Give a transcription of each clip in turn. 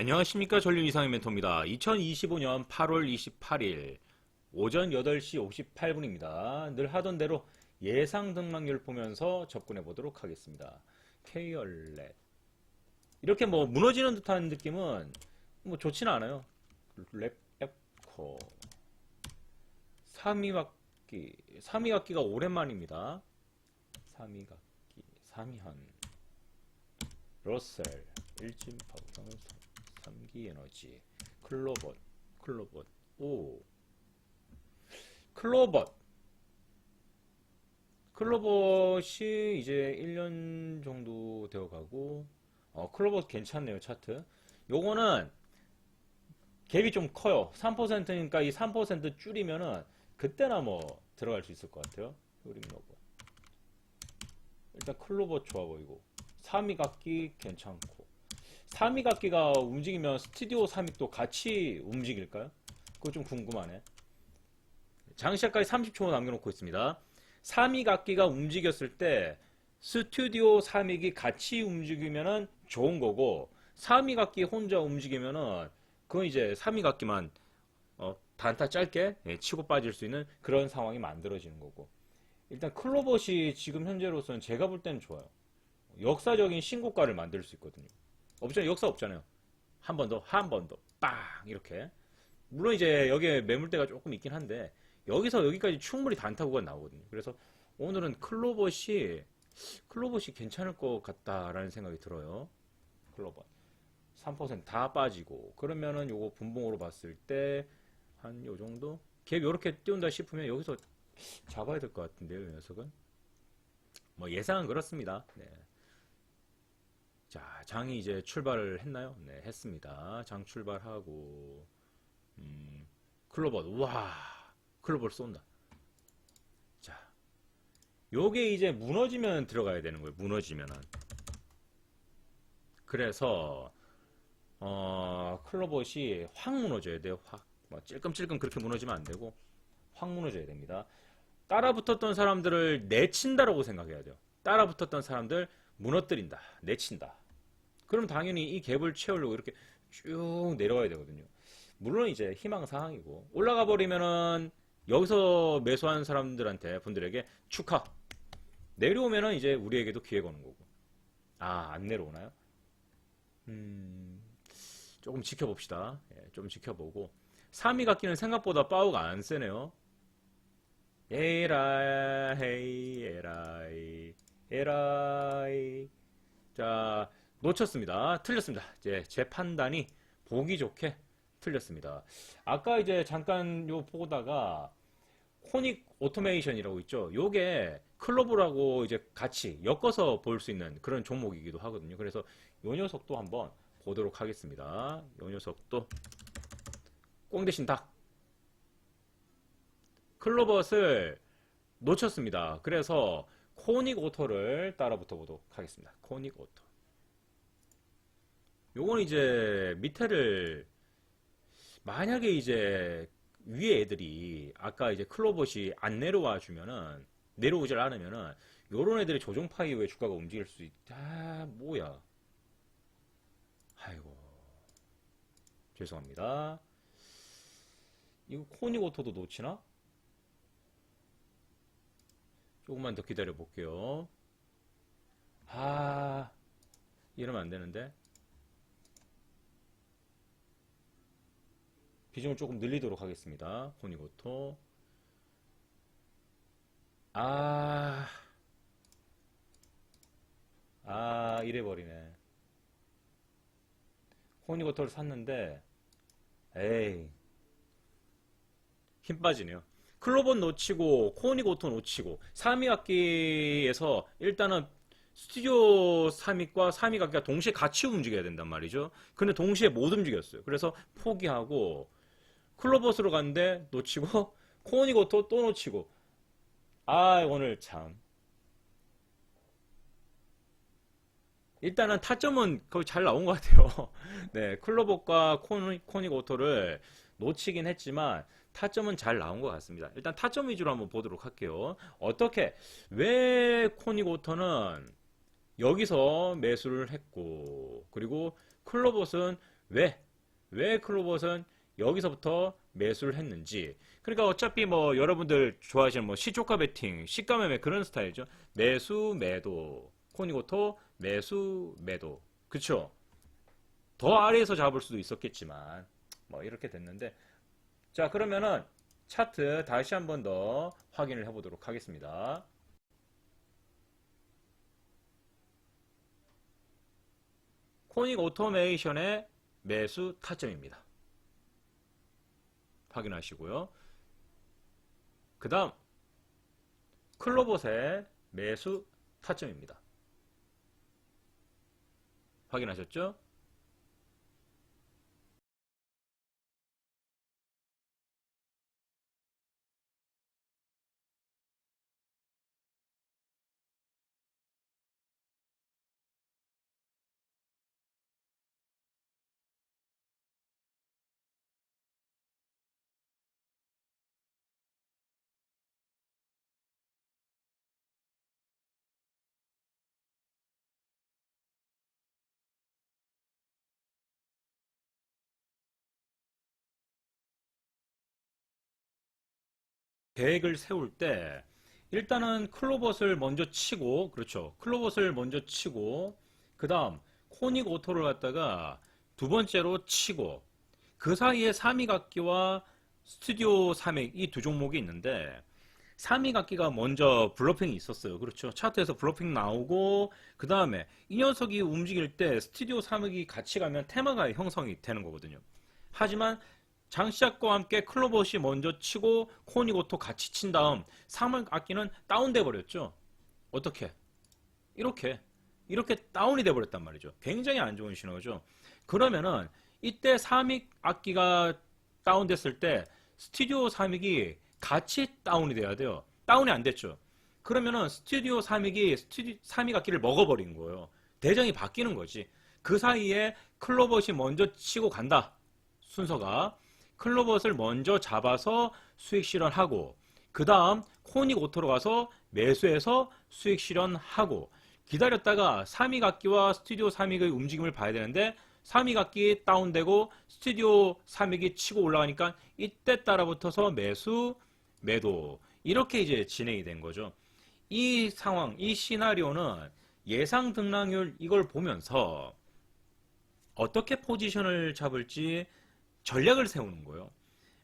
안녕하십니까 전륜 이상의 멘토입니다. 2025년 8월 28일 오전 8시 58분입니다. 늘 하던 대로 예상 등락률 보면서 접근해 보도록 하겠습니다. K열렛 이렇게 뭐 무너지는 듯한 느낌은 뭐 좋지는 않아요. 랩에코 3위각기 3위각기가 오랜만입니다. 3위각기 3위한 러셀 일진파워 상승 3기 에너지 클로벗 클로벗 오. 클로벗 클로벗이 이제 1년 정도 되어 가고 어 클로벗 괜찮네요 차트. 요거는 갭이 좀 커요. 3%니까 이 3% 줄이면은 그때나 뭐 들어갈 수 있을 것 같아요. 효링 로봇. 일단 클로벗 좋아 보이고. 3위 각기 괜찮고 3위 각기가 움직이면 스튜디오 3위도 같이 움직일까요? 그거 좀 궁금하네. 장시작까지 30초 남겨놓고 있습니다. 3위 각기가 움직였을 때 스튜디오 3위기 같이 움직이면은 좋은 거고 3위 각기 혼자 움직이면은 그건 이제 3위 각기만 어, 단타 짧게 예, 치고 빠질 수 있는 그런 상황이 만들어지는 거고 일단 클로벗이 지금 현재로서는 제가 볼 때는 좋아요. 역사적인 신고가를 만들 수 있거든요. 없잖아요. 역사 없잖아요. 한 번 더, 한 번 더, 빵! 이렇게. 물론 이제 여기에 매물대가 조금 있긴 한데, 여기서 여기까지 충분히 단타구가 나오거든요. 그래서 오늘은 클로벗이, 클로벗이 괜찮을 것 같다라는 생각이 들어요. 클로벗. 3%다 빠지고, 그러면은 요거 분봉으로 봤을 때, 한 요 정도? 갭 요렇게 띄운다 싶으면 여기서 잡아야 될 것 같은데요, 이 녀석은. 뭐 예상은 그렇습니다. 네. 자, 장이 이제 출발을 했나요? 네, 했습니다. 장 출발하고, 음, 클로버, 우와, 클로버를 쏜다. 자, 요게 이제 무너지면 들어가야 되는 거예요. 무너지면은. 그래서, 어, 클로버시 확 무너져야 돼요. 확. 뭐, 찔끔찔끔 그렇게 무너지면 안 되고, 확 무너져야 됩니다. 따라 붙었던 사람들을 내친다라고 생각해야 돼요. 따라 붙었던 사람들 무너뜨린다, 내친다. 그럼 당연히 이 갭을 채우려고 이렇게 쭉 내려가야 되거든요. 물론 이제 희망 사항이고 올라가 버리면은 여기서 매수한 사람들한테 분들에게 축하. 내려오면은 이제 우리에게도 기회 거는 거고. 아, 안 내려오나요? 음, 조금 지켜봅시다. 예, 좀 지켜보고. 3위 갖기는 생각보다 파워가 안 세네요. 에라이, 에라이, 에라이. 자, 놓쳤습니다. 틀렸습니다. 이제 제 판단이 보기 좋게 틀렸습니다. 아까 이제 잠깐 요 보다가 코닉 오토메이션이라고 있죠. 요게 클로브라고 이제 같이 엮어서 볼 수 있는 그런 종목이기도 하거든요. 그래서 요 녀석도 한번 보도록 하겠습니다. 요 녀석도 꽁 대신 닭. 클로벗을 놓쳤습니다. 그래서 코닉 오토를 따라 붙어보도록 하겠습니다. 코닉 오토. 요건 이제 밑에를 만약에 이제 위에 애들이 아까 이제 클로봇이 안 내려와 주면은 내려오질 않으면은 요런 애들이 조종파 이 후에 주가가 움직일 수 있다. 아, 뭐야. 아이고. 죄송합니다. 이거 코니고토도 놓치나? 조금만 더 기다려 볼게요. 아, 이러면 안 되는데. 비중을 조금 늘리도록 하겠습니다. 코니고토. 아, 아, 이래버리네. 코니고토를 샀는데, 에이, 힘 빠지네요. 클로버 놓치고, 코니고토 놓치고, 3위 학기에서 일단은 스튜디오 3위과 3위 각기가 동시에 같이 움직여야 된단 말이죠. 근데 동시에 못 움직였어요. 그래서 포기하고, 클로버스로 갔는데 놓치고 코니고토 또 놓치고. 아 오늘 참. 일단은 타점은 거의 잘 나온 것 같아요. 네 클로버과 코니, 코니고토를 놓치긴 했지만 타점은 잘 나온 것 같습니다. 일단 타점 위주로 한번 보도록 할게요. 어떻게 왜 코니고토는 여기서 매수를 했고 그리고 클로버스는 왜? 왜 클로버는 여기서부터 매수를 했는지. 그러니까 어차피 뭐 여러분들 좋아하시는 뭐 시초가 베팅, 시가 매매 그런 스타일이죠. 매수, 매도. 코니고토, 매수, 매도. 그쵸? 더 아래에서 잡을 수도 있었겠지만, 뭐 이렇게 됐는데. 자, 그러면은 차트 다시 한 번 더 확인을 해보도록 하겠습니다. 코닉 오토메이션의 매수 타점입니다. 확인하시고요. 그 다음 클로봇의 매수 타점입니다. 확인하셨죠? 계획을 세울 때 일단은 클로벗을 먼저 치고 그렇죠. 클로벗을 먼저 치고 그 다음 코닉 오토를 갖다가 두 번째로 치고 그 사이에 3위 각기와 스튜디오 3획 이두 종목이 있는데 3위 각기가 먼저 블러핑이 있었어요. 그렇죠. 차트에서 블러핑 나오고 그 다음에 이 녀석이 움직일 때 스튜디오 3획이 같이 가면 테마가 형성이 되는 거거든요. 하지만 장시작과 함께 클로봇이 먼저 치고 코니고토 같이 친 다음 3월 악기는 다운돼 버렸죠. 어떻게? 이렇게 이렇게 다운이 돼 버렸단 말이죠. 굉장히 안 좋은 신호죠. 그러면은 이때 3익 악기가 다운됐을 때 스튜디오 3익이 같이 다운이 돼야 돼요. 다운이 안 됐죠. 그러면은 스튜디오 3익이 스튜디오 3익 악기를 먹어버린 거예요. 대정이 바뀌는 거지. 그 사이에 클로봇이 먼저 치고 간다. 순서가 클로벗을 먼저 잡아서 수익 실현하고 그 다음 코닉 오토로 가서 매수해서 수익 실현하고 기다렸다가 3위각기와 스튜디오 3위의 움직임을 봐야 되는데 3위각기 다운되고 스튜디오 3위기 치고 올라가니까 이때 따라붙어서 매수 매도 이렇게 이제 진행이 된 거죠. 이 상황, 이 시나리오는 예상 등락률 이걸 보면서 어떻게 포지션을 잡을지 전략을 세우는 거예요.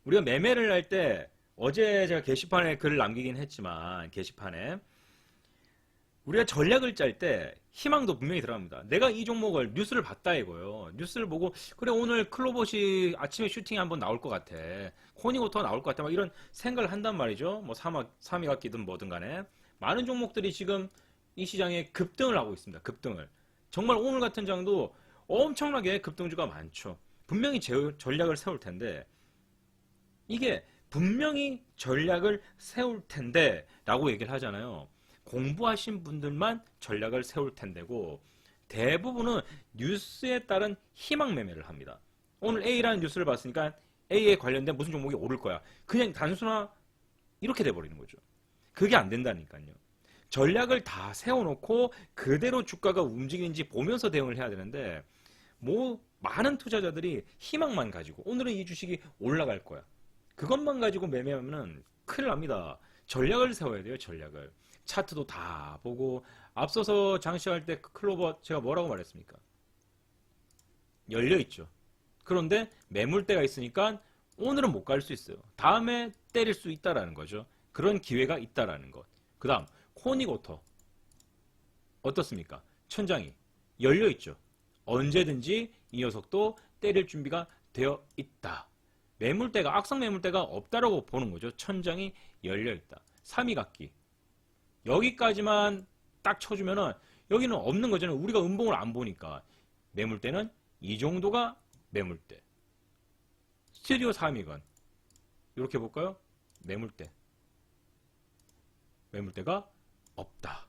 우리가 매매를 할 때 어제 제가 게시판에 글을 남기긴 했지만 게시판에 우리가 전략을 짤 때 희망도 분명히 들어갑니다. 내가 이 종목을 뉴스를 봤다 이거예요. 뉴스를 보고 그래 오늘 클로봇이 아침에 슈팅이 한번 나올 것 같아. 코니고토가 나올 것 같아. 막 이런 생각을 한단 말이죠. 뭐 3화, 3위 같기든 뭐든 간에 많은 종목들이 지금 이 시장에 급등을 하고 있습니다. 급등을. 정말 오늘 같은 장도 엄청나게 급등주가 많죠. 분명히 제, 전략을 세울 텐데 이게 분명히 전략을 세울 텐데 라고 얘기를 하잖아요. 공부하신 분들만 전략을 세울 텐데고 대부분은 뉴스에 따른 희망 매매를 합니다. 오늘 A라는 뉴스를 봤으니까 A에 관련된 무슨 종목이 오를 거야. 그냥 단순화 이렇게 돼버리는 거죠. 그게 안 된다니까요. 전략을 다 세워놓고 그대로 주가가 움직이는지 보면서 대응을 해야 되는데 뭐 많은 투자자들이 희망만 가지고 오늘은 이 주식이 올라갈 거야. 그것만 가지고 매매하면 큰일 납니다. 전략을 세워야 돼요, 전략을. 차트도 다 보고 앞서서 장시할 때 클로버 제가 뭐라고 말했습니까? 열려 있죠. 그런데 매물대가 있으니까 오늘은 못 갈 수 있어요. 다음에 때릴 수 있다라는 거죠. 그런 기회가 있다라는 것. 그다음 코닉오터 어떻습니까? 천장이 열려 있죠. 언제든지 이 녀석도 때릴 준비가 되어 있다. 매물대가 악성 매물대가 없다라고 보는 거죠. 천장이 열려 있다. 3위각기 여기까지만 딱 쳐주면은 여기는 없는 거잖아요. 우리가 음봉을 안 보니까 매물대는 이 정도가 매물대. 스튜디오 3위건 이렇게 볼까요? 매물대. 매물대가 없다.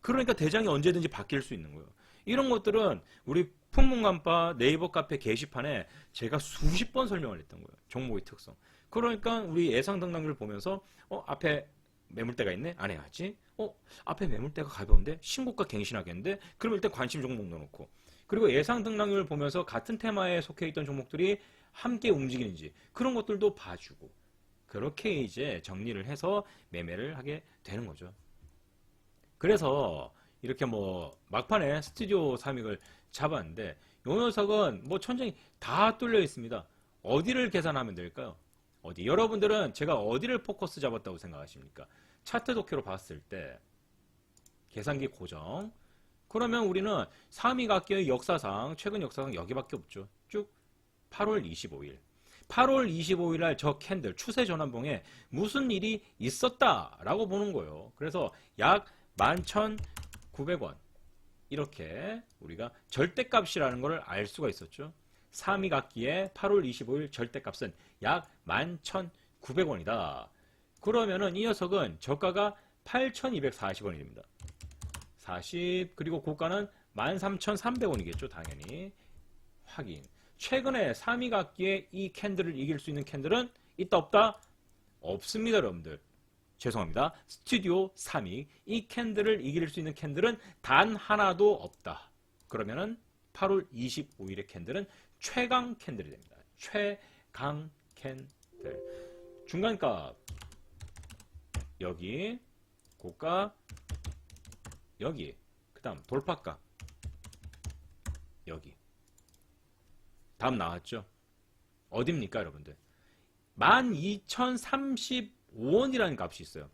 그러니까 대장이 언제든지 바뀔 수 있는 거예요. 이런 것들은 우리 풍문간파 네이버 카페 게시판에 제가 수십 번 설명을 했던 거예요. 종목의 특성. 그러니까 우리 예상 등락률 보면서 어 앞에 매물대가 있네 안 해야지. 어 앞에 매물대가 가벼운데 신고가 갱신하겠는데 그럼 일단 관심 종목 넣어놓고 그리고 예상 등락률 보면서 같은 테마에 속해 있던 종목들이 함께 움직이는지 그런 것들도 봐주고 그렇게 이제 정리를 해서 매매를 하게 되는 거죠. 그래서 이렇게 뭐 막판에 스튜디오 3익을 잡았는데 요 녀석은 뭐 천장이 다 뚫려 있습니다. 어디를 계산하면 될까요? 어디? 여러분들은 제가 어디를 포커스 잡았다고 생각하십니까? 차트 도케로 봤을 때 계산기 고정. 그러면 우리는 3위 각기의 역사상 최근 역사상 여기밖에 없죠. 쭉 8월 25일. 8월 25일 날 저 캔들 추세 전환봉에 무슨 일이 있었다라고 보는 거예요. 그래서 약 11,900원 이렇게 우리가 절대값이라는 것을 알 수가 있었죠. 3위 각기의 8월 25일 절대값은 약 11,900원이다. 그러면은 이 녀석은 저가가 8,240원이 됩니다. 40 그리고 고가는 13,300원이겠죠. 당연히 확인. 최근에 3위 각기의 이 캔들을 이길 수 있는 캔들은 있다 없다? 없습니다, 여러분들. 죄송합니다. 스튜디오 3위 이 캔들을 이길 수 있는 캔들은 단 하나도 없다. 그러면은 8월 25일의 캔들은 최강 캔들이 됩니다. 최강 캔들. 중간값 여기 고가 여기 그다음 돌파값 여기 다음 나왔죠? 어딥니까, 여러분들? 12,035원이라는 값이 있어요.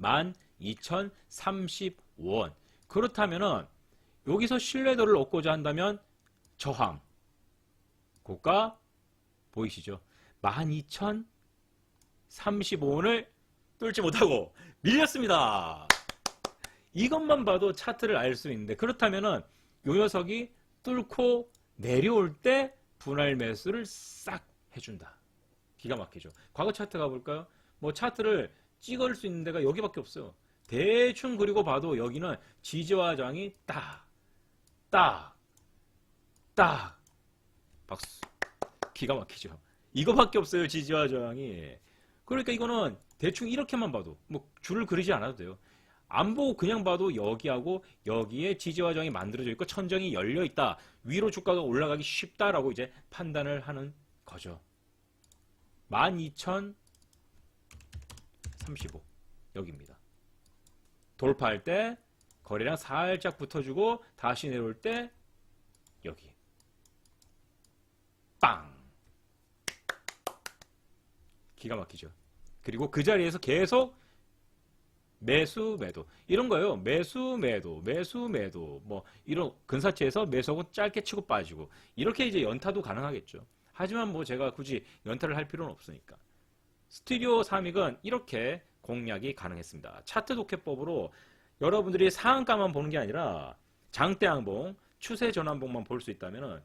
12,035원. 그렇다면은 여기서 신뢰도를 얻고자 한다면 저항. 고가 보이시죠? 12,035원을 뚫지 못하고 밀렸습니다. 이것만 봐도 차트를 알 수 있는데 그렇다면은 요 녀석이 뚫고 내려올 때 분할 매수를 싹 해준다. 기가 막히죠. 과거 차트 가볼까요? 뭐 차트를 찍을 수 있는 데가 여기밖에 없어요. 대충 그리고 봐도 여기는 지지와 저항이 딱, 딱, 딱. 박수. 기가 막히죠. 이거밖에 없어요. 지지와 저항이. 그러니까 이거는 대충 이렇게만 봐도 뭐 줄을 그리지 않아도 돼요. 안 보고 그냥 봐도 여기하고 여기에 지지와 저항이 만들어져 있고 천정이 열려 있다. 위로 주가가 올라가기 쉽다라고 이제 판단을 하는 거죠. 12,035 여기입니다. 돌파할 때 거래량 살짝 붙어주고 다시 내려올 때 여기 빵 기가 막히죠. 그리고 그 자리에서 계속 매수 매도 이런 거예요. 매수 매도 매수 매도 뭐 이런 근사치에서 매수하고 짧게 치고 빠지고 이렇게 이제 연타도 가능하겠죠. 하지만 뭐 제가 굳이 연타를 할 필요는 없으니까. 스튜디오 3익은 이렇게 공략이 가능했습니다. 차트 독해법으로 여러분들이 상한가만 보는 게 아니라 장대 항봉, 추세 전환봉만 볼 수 있다면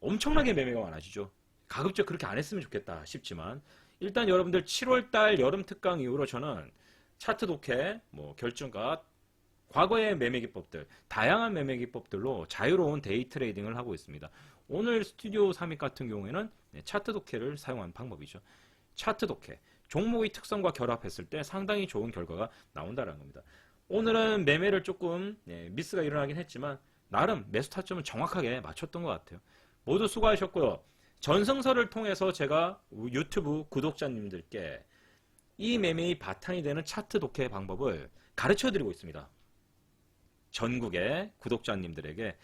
엄청나게 매매가 많아지죠. 가급적 그렇게 안 했으면 좋겠다 싶지만 일단 여러분들 7월달 여름 특강 이후로 저는 차트 독해, 뭐 결정가, 과거의 매매 기법들, 다양한 매매 기법들로 자유로운 데이 트레이딩을 하고 있습니다. 오늘 스튜디오 3익 같은 경우에는 네, 차트 독해를 사용한 방법이죠. 차트 독해, 종목의 특성과 결합했을 때 상당히 좋은 결과가 나온다는 겁니다. 오늘은 매매를 조금 네, 미스가 일어나긴 했지만 나름 매수 타점은 정확하게 맞췄던 것 같아요. 모두 수고하셨고요. 전승서를 통해서 제가 유튜브 구독자님들께 이 매매의 바탕이 되는 차트 독해 방법을 가르쳐 드리고 있습니다. 전국의 구독자님들에게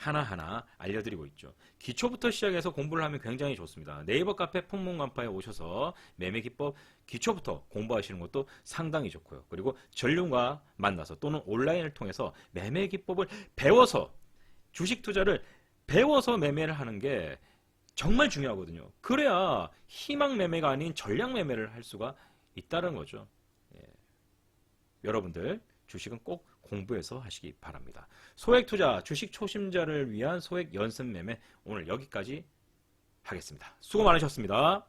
하나하나 알려드리고 있죠. 기초부터 시작해서 공부를 하면 굉장히 좋습니다. 네이버 카페 풍문간파에 오셔서 매매 기법 기초부터 공부하시는 것도 상당히 좋고요. 그리고 전륜과 만나서 또는 온라인을 통해서 매매 기법을 배워서 주식 투자를 배워서 매매를 하는 게 정말 중요하거든요. 그래야 희망 매매가 아닌 전략 매매를 할 수가 있다는 거죠. 예. 여러분들 주식은 꼭 공부해서 하시기 바랍니다. 소액 투자, 주식 초심자를 위한 소액 연습 매매 오늘 여기까지 하겠습니다. 수고 많으셨습니다.